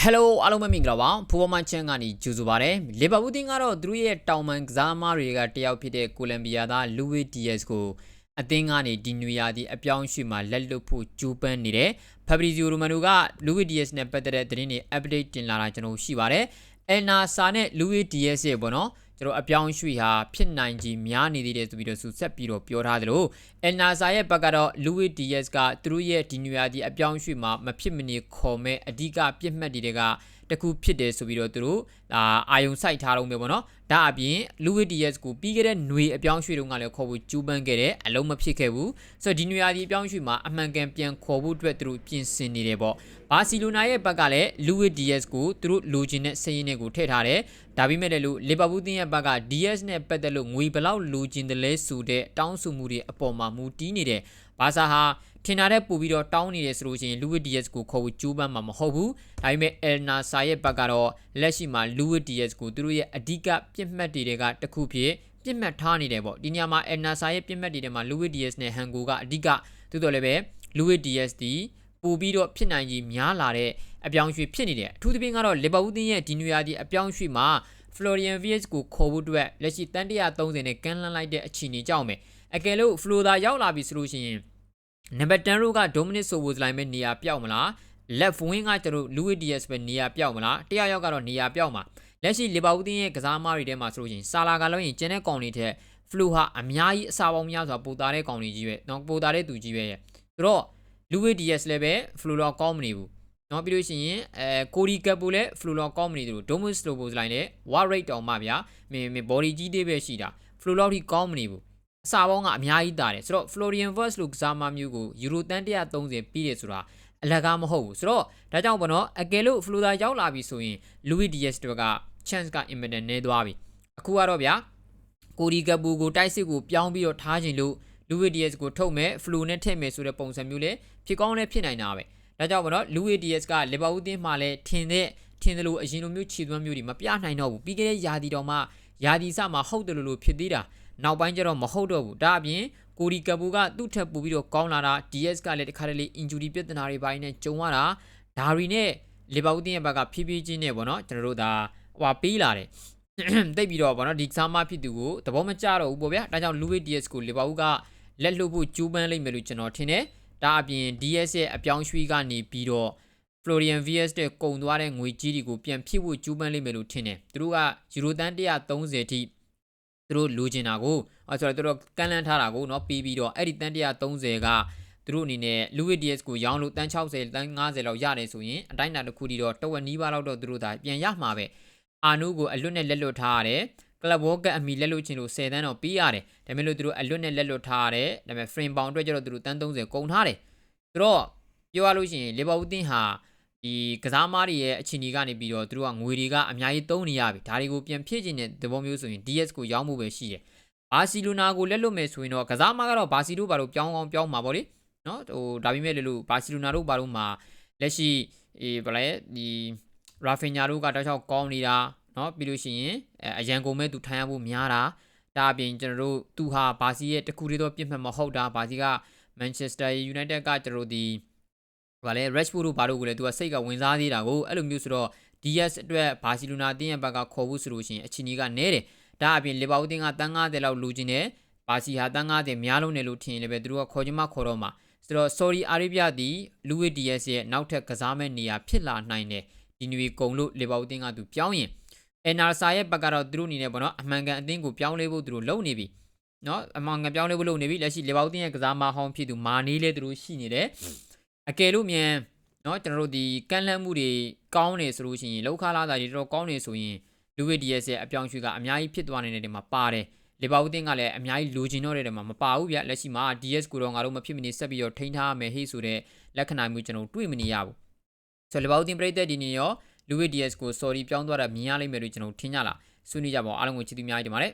ဟယ်လိုအားလုံးပဲမင်္ဂလာပါဖူဘောမန်ချန်ကနေကြိုဆိုပါရစေလီဗာပူးတင်းကတော့သူတို့ရဲ့တောင်မန်ကစားသမားတွေကတယောက်ဖြစ်တဲ့ကိုလံဘီယာသားလူဝီဒီယက်စ်ကိုအသင်းကနေဒီနွေရာသီအပြောင်းအရွှေ့မှာလက်လွတ်ဖို့ကြိုးပမ်းနေတယ်ဖက်ဘရီဇီယိုရိုမန်နိုကလူဝီဒီယက်စ်နဲ့ပတ်သက်တဲ့သတင်းတွေ update တင်လာတာကျွန်တော်ရှိပါတယ်အယ်နာဆာနဲ့လူဝီဒီယက်စ်ရဲ့ပေါ့နော် ကျွန်တော်အပြောင်းအရွှေ့ဟာဖြစ်နိုင်ကြီးများနေသေးတယ်ဆိုပြီးတော့သူဆက်ပြီးတော့ပြောထားသလိုအယ်နာဆာရဲ့ဘက်ကတော့လူဝီဒီယက်စ်ကသူတို့ရဲ့ဒီနွေရာသီအပြောင်းအရွှေ့မှာမဖြစ်မနေခေါ်မဲ့အဓိကပြစ်မှတ်တွေကတခုဖြစ်တယ်ဆိုပြီးတော့သူတို့အာအာယုံစိုက်ထားတော့မယ်ပေါ့နော်ဒါအပြင်လူဝီဒီယက်စ်ကိုပြီးခဲ့တဲ့ຫນွေအပြောင်းရွှေ့တုန်းကလည်းခေါ်ဖို့ကြိုးပမ်းခဲ့တယ်အလုံးမဖြစ်ခဲ့ဘူးဆိုတော့ဒီຫນွေရာသီအပြောင်းရွှေ့မှာအမှန်ကန်ပြန်ခေါ်ဖို့အတွက်သူတို့ပြင်ဆင်နေတယ်ပေါ့ဘာစီလိုနာရဲ့ဘက်ကလည်းလူဝီဒီယက်စ်ကိုသူတို့လိုချင်တဲ့စည်ရင်းတွေကိုထည့်ထားတယ် ဒါပေမဲ့လည်းလို့လီဗာပူးတင်းရဲ့ဘက်က DS နဲ့ပတ်သက်လို့ငွေဘလောက်လိုချင်တယ်လဲဆိုတဲ့တောင်းဆိုမှုတွေအပေါ်မှာမူတည်နေတယ်ဘာသာဟာထင်တာတဲ့ပို့ပြီးတော့တောင်းနေတယ်ဆိုလို့ရှိရင်လူဝစ်ဒီယက်ကိုခေါ်ဖို့ကြိုးပမ်းမှာမဟုတ်ဘူးဒါပေမဲ့အယ်နာဆာရဲ့ဘက်ကတော့လက်ရှိမှာလူဝစ်ဒီယက်ကိုသူတို့ရဲ့အဓိကပြစ်မှတ်တွေကတစ်ခုဖြစ်ပြစ်မှတ်ထားနေတယ်ပေါ့ဒီညမှာအယ်နာဆာရဲ့ပြစ်မှတ်တွေထဲမှာလူဝစ်ဒီယက်နဲ့ဟန်ကိုကအဓိကသို့တော်လည်းပဲလူဝစ်ဒီယက်ဒီပို့ပြီးတော့ဖြစ်နိုင်ကြီးများလာတဲ့ အပြောင်းအရွှေ့ဖြစ်နေတယ်အထူးသဖြင့်ကတော့လီဗာပူးသင်းရဲ့ဒီနွေရာသီအပြောင်းအရွှေ့မှာ Florian Wirtz ကိုခေါ်ဖို့အတွက်လက်ရှိတန်130နဲ့ကန်လှမ်းလိုက်တဲ့အခြေအနေကြောင့်ပဲအကယ်လို့ Flora ရောက်လာပြီဆိုလို့ရှိရင်နံပါတ်10ရိုးက Dominic Soboslai ပဲနေရာပြောက်မလား left wing ကကျတော့ Luis Diaz ပဲနေရာပြောက်မလားတယောက်ယောက်ကတော့နေရာပြောက်မှာလက်ရှိလီဗာပူးတင်းရဲ့ကစားသမားတွေထဲမှာဆိုလို့ရှိရင်ဆာလာကလည်းရင်ကျန်တဲ့ကောင်တွေထက် flu ဟာအများကြီးအစာပေါင်းများစွာပိုတာတဲ့ကောင်တွေကြီးပဲနော်ပိုတာတဲ့သူကြီးပဲရဲ့ဆိုတော့ Luis Diaz လည်းပဲ flu တော့ကောင်းမနေဘူး နော်ပြီးလို့ရှိရင်အဲကိုရီကပ်ပိုလည်း flu တော့ကောင်းမနေသူတို့ Dominic Soboslai နဲ့ war rate တောင်မှဗျာမင်းမင်း body ကြီးသေးပဲရှိတာ flu တော့ထိကောင်းမနေဘူးအစာပေါင်းကအများကြီးတာတယ်ဆိုတော့ Florian Wirtz လို့ကစားမမျိုးကိုယူရိုတန်130ပြီးတယ်ဆိုတာအလကားမဟုတ်ဘူးဆိုတော့ဒါကြောင့်ဘောနော်အကယ်လို့ Flora ရောက်လာပြီဆိုရင် Louis Diaz တို့က chance က imminent နေသွားပြီအခုကတော့ဗျာကိုဒီကပူကိုတိုက်စစ်ကိုပြောင်းပြီးတော့ထားခြင်းလို့ Louis Diaz ကိုထုတ်မဲ့ Flo နဲ့ထည့်မယ်ဆိုတဲ့ပုံစံမျိုးလေဖြစ်ကောင်းလည်းဖြစ်နိုင်တာပဲ ဒါကြောင့်ဘောနော် Louis Diaz ကလီဗာပူးတင်းမှာလည်းထင်တဲ့ထင်တယ်လို့အရင်လိုမျိုးခြေသွမ်းမျိုးတွေမပြနိုင်တော့ဘူးပြီးခဲ့တဲ့ယာဒီတော်မှယာဒီစမှာဟုတ်တယ်လို့လို့ဖြစ်သေးတာနောက်ပိုင်းကျတော့မဟုတ်တော့ဘူးဒါအပြင်ကိုဒီကပူကသူ့ထက်ပိုပြီးတော့ကောင်းလာတာ DS ကလည်းတခါတလေ injury ပြဿနာတွေပိုင်းနဲ့ကြုံရတာဒါရီနဲ့လီဗာပူးတင်းရဲ့ဘက်ကဖြည်းဖြည်းချင်းနဲ့ပေါ့နော်ကျွန်တော်တို့ဒါဟွာပေးလာတယ်တိတ်ပြီးတော့ပေါ့နော်ဒီကစားမဖြစ်သူကိုသဘောမကျတော့ဘူးပေါ့ဗျာဒါကြောင့် Louis DS ကိုလီဗာပူးကလက်လွတ်ဖို့ကြိုးပမ်းလိမ့်မယ်လို့ကျွန်တော်ထင်တယ် ဒါအပြင် DS ရဲ့အပြောင်းရွှေ့ကနေပြီးတော့ Florian VS တဲ့ကုံသွားတဲ့ငွေကြီးတွေကိုပြန်ဖြည့်ဖို့ကြိုးပမ်းလိမ့်မယ်လို့ထင်တယ်သူတို့ကယူရိုတန်130အထိသူတို့လိုချင်တာကိုအဲဆိုတော့သူတို့ကန်လန်းထားတာကိုเนาะပြီးပြီးတော့အဲ့ဒီတန်130ကသူတို့အနေနဲ့ Louis DS ကိုရောင်းလို့တန်60တန်50လောက်ရတယ်ဆိုရင်အတိုင်းအတာတစ်ခုတည်းတော့တဝက်နီးပါးလောက်တော့သူတို့ဒါပြန်ရမှာပဲအာနုကိုအလွတ်နဲ့လက်လွတ်ထားရတယ် ကလပ်ဝေါကအမီလက်လွတ်ချင်လို့10တန်းတော့ပေးရတယ်ဒါပေမဲ့လို့သူတို့အလွတ်နဲ့လက်လွတ်ထားရတယ်ဒါပေမဲ့ frame ပေါင်အတွက်ကျတော့သူတို့တန်း30ကုန်ထားတယ်ဆိုတော့ပြောရလို့ရှိရင်လီဗာပူးတင်းဟာဒီကစားမားတွေရဲ့အခြေအနေကနေပြီးတော့သူတို့ကငွေတွေကအများကြီးသုံးနေရပြီဒါတွေကိုပြန်ဖြည့်ခြင်းတဲ့သဘောမျိုးဆိုရင် DS ကိုရောင်းမှုပဲရှိတယ်ဘာစီလိုနာကိုလက်လွတ်မယ်ဆိုရင်တော့ကစားမားကတော့ဘာစီတို့ဘာလို့ပြောင်းအောင်ပြောင်းမှာပေါ့လေနော်ဟိုဒါပေမဲ့လည်းလို့ဘာစီလိုနာတို့ဘာလို့မှာလက်ရှိအေးဗလဲဒီရာဖင်ညာတို့ကတောက်ချောက်ကောင်းနေတာ เนาะပြီးလို့ရှိရင်အရန်ကုန်မဲ့သူထိုင်ရဖို့များတာဒါအပြင်ကျွန်တော်တို့သူဟာဘာစီရဲ့တခုတည်းသောပြစ်မှတ်မဟုတ်တာဘာစီကမန်ချက်စတာယူနိုက်တက်ကကျွန်တော်တို့ဒီဗာလဲ Rashford တို့ဘာလို့ကိုလဲသူကစိတ်ကဝင်စားသေးတာကိုအဲ့လိုမျိုးဆိုတော့ DS အတွက်ဘာစီလိုနာအသင်းရဲ့ဘက်ကခေါ်ဖို့ဆိုလို့ရှိရင်အချင်းကြီးကနဲတယ်ဒါအပြင်လီဗာပူးတင်းကတန်း90လောက်လိုချင်တယ်ဘာစီဟာတန်း90များလုံးတယ်လို့ထင်ရင်လည်းပဲသူတို့ကခေါ်ချင်မှခေါ်တော့မှာဆိုတော့ Saudi Arabia ဒီ Louis DS ရဲ့နောက်ထပ်ကစားမဲ့နေရာဖြစ်လာနိုင်တယ်ဒီနွေကုံလို့လီဗာပူးတင်းကသူပြောင်းရင် အဲနာဆာရဲ့ဘက်ကတော့သူတို့အနေနဲ့ပေါ့နော်အမှန်ကန်အသင်းကိုပြောင်းလဲဖို့သူတို့လုပ်နေပြီနော်အမှန်ကန်ပြောင်းလဲဖို့လုပ်နေပြီလက်ရှိလေဘောက်တင်းရဲ့ကစားမဟောင်းဖြစ်သူမာနီလေးသူတို့ရှိနေတယ်အကယ်လို့မြန်နော်ကျွန်တော်တို့ဒီကန့်လန့်မှုတွေကောင်းနေဆိုလို့ရှိရင်လောက်ခလာတာတွေတော်တော်ကောင်းနေဆိုရင်လူဝစ်ဒီယက်ရဲ့အပြောင်းအရွှေ့ကအများကြီးဖြစ်သွားနေတဲ့နေရာမှာပါတယ်လေဘောက်တင်းကလည်းအများကြီးလိုချင်တော့တဲ့နေရာမှာမပါဘူးဗျလက်ရှိမှာ DS ကိုတော့ငါတို့မဖြစ်မနေဆက်ပြီးတော့ထိန်းထားရမယ်ဟေ့ဆိုတဲ့လက္ခဏာမျိုးကျွန်တော်တွေ့မနေရဘူးဆိုတော့လေဘောက်တင်းပြိသက်ဒီနေရော လူဝီဒီယက်ကို sorry ပြောင်းသွားတာမြင်ရလိမ့်မယ်လို့ကျွန်တော်ထင်ကြလားဆွေးနွေးကြပါဦးအားလုံးကိုချစ်သူများကြီးတင်ပါတယ်